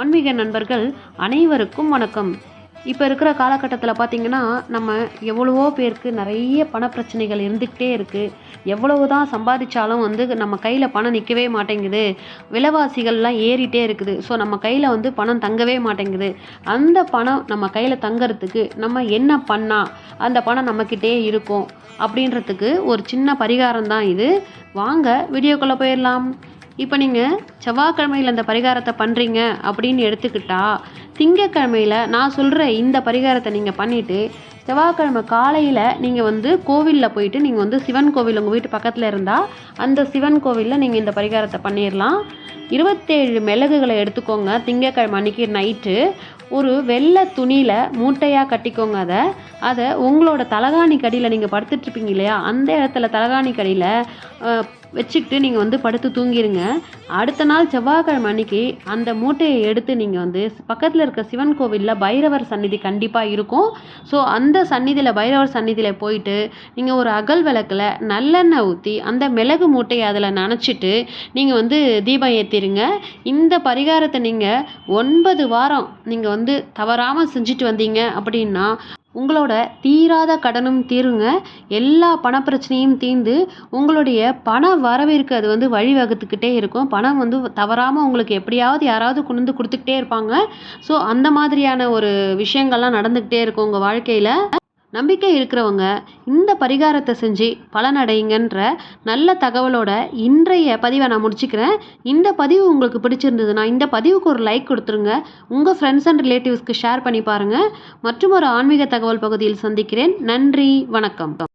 ஆன்மீக நண்பர்கள் அனைவருக்கும் வணக்கம். இப்போ இருக்கிற காலகட்டத்தில் பார்த்திங்கன்னா நம்ம எவ்வளவோ பேருக்கு நிறைய பண பிரச்சனைகள் இருந்துக்கிட்டே இருக்குது எவ்வளவு தான் சம்பாதிச்சாலும் வந்து நம்ம கையில் பணம் நிற்கவே மாட்டேங்குது. விலைவாசிகள்லாம் ஏறிட்டே இருக்குது. ஸோ நம்ம கையில் வந்து பணம் தங்கவே மாட்டேங்குது. அந்த பணம் நம்ம கையில் தங்கிறதுக்கு நம்ம என்ன பண்ணால் அந்த பணம் நம்மக்கிட்டே இருக்கும். அப்படின்றதுக்கு ஒரு சின்ன பரிகாரம் தான் இது. வாங்க வீடியோக்குள்ளே போயிடலாம். இப்போ நீங்கள் செவ்வாய்க்கிழமையில் இந்த பரிகாரத்தை பண்ணுறீங்க அப்படின்னு எடுத்துக்கிட்டா திங்கக்கிழமையில் நான் சொல்கிற இந்த பரிகாரத்தை நீங்கள் பண்ணிவிட்டு செவ்வாய்க்கிழமை காலையில் நீங்கள் வந்து கோவிலில் போயிட்டு நீங்கள் வந்து சிவன் கோவில் உங்கள் வீட்டு பக்கத்தில் இருந்தால் அந்த சிவன் கோவிலில் நீங்கள் இந்த பரிகாரத்தை பண்ணிடலாம் இருபத்தேழு மிளகுகளை எடுத்துக்கோங்க திங்கக்கிழமை அன்றைக்கி நைட்டு. ஒரு வெள்ளை துணியில் மூட்டையாக கட்டிக்கோங்க அதை. அதை உங்களோட தலகாணி கடியில் நீங்கள் படுத்துட்ருப்பீங்க இல்லையா? அந்த இடத்துல தலகாணி கடியில் வச்சுக்கிட்டு நீங்கள் வந்து படுத்து தூங்கிடுங்க அடுத்த நாள் செவ்வாய்க்கிழமை அன்னைக்கு அந்த மூட்டையை எடுத்து நீங்கள் வந்து பக்கத்தில் இருக்க சிவன் கோவிலில் பைரவர் சந்நிதி கண்டிப்பாக இருக்கும். ஸோ அந்த சந்நிதியில் பைரவர் சந்நிதியில் போயிட்டு நீங்கள் ஒரு அகல் விளக்கில் நல்லெண்ணெய் ஊற்றி அந்த மிளகு மூட்டையை அதில் நனைச்சிட்டு நீங்கள் வந்து தீபம் ஏற்றிடுங்க இந்த பரிகாரத்தை நீங்கள் ஒன்பது வாரம் நீங்கள் வந்து தவறாமல் செஞ்சுட்டு வந்தீங்க அப்படின்னா உங்களோட தீராத கடனும் தீருங்க. எல்லா பணப்பிரச்சனையும் தீர்ந்து உங்களுடைய பண வரவிற்கு அது வந்து வழிவகுத்துக்கிட்டே இருக்கும். பணம் வந்து தவறாமல் உங்களுக்கு எப்படியாவது யாராவது கொண்டு வந்து கொடுத்துக்கிட்டே இருப்பாங்க. ஸோ அந்த மாதிரியான ஒரு விஷயங்கள்லாம் நடந்துக்கிட்டே இருக்கும் உங்கள் வாழ்க்கையில். நம்பிக்கை இருக்கிறவங்க இந்த பரிகாரத்தை செஞ்சு பலனடைங்கன்ற நல்ல தகவலோட இன்றைய பதிவை நான் முடிச்சுக்கிறேன். இந்த பதிவு உங்களுக்கு பிடிச்சிருந்ததுன்னா இந்த பதிவுக்கு ஒரு லைக் கொடுத்துருங்க. உங்கள் ஃப்ரெண்ட்ஸ் அண்ட் ரிலேட்டிவ்ஸ்க்கு ஷேர் பண்ணி பாருங்கள் மற்றும் ஒரு ஆன்மீக தகவல் பகுதியில் சந்திக்கிறேன். நன்றி வணக்கம்.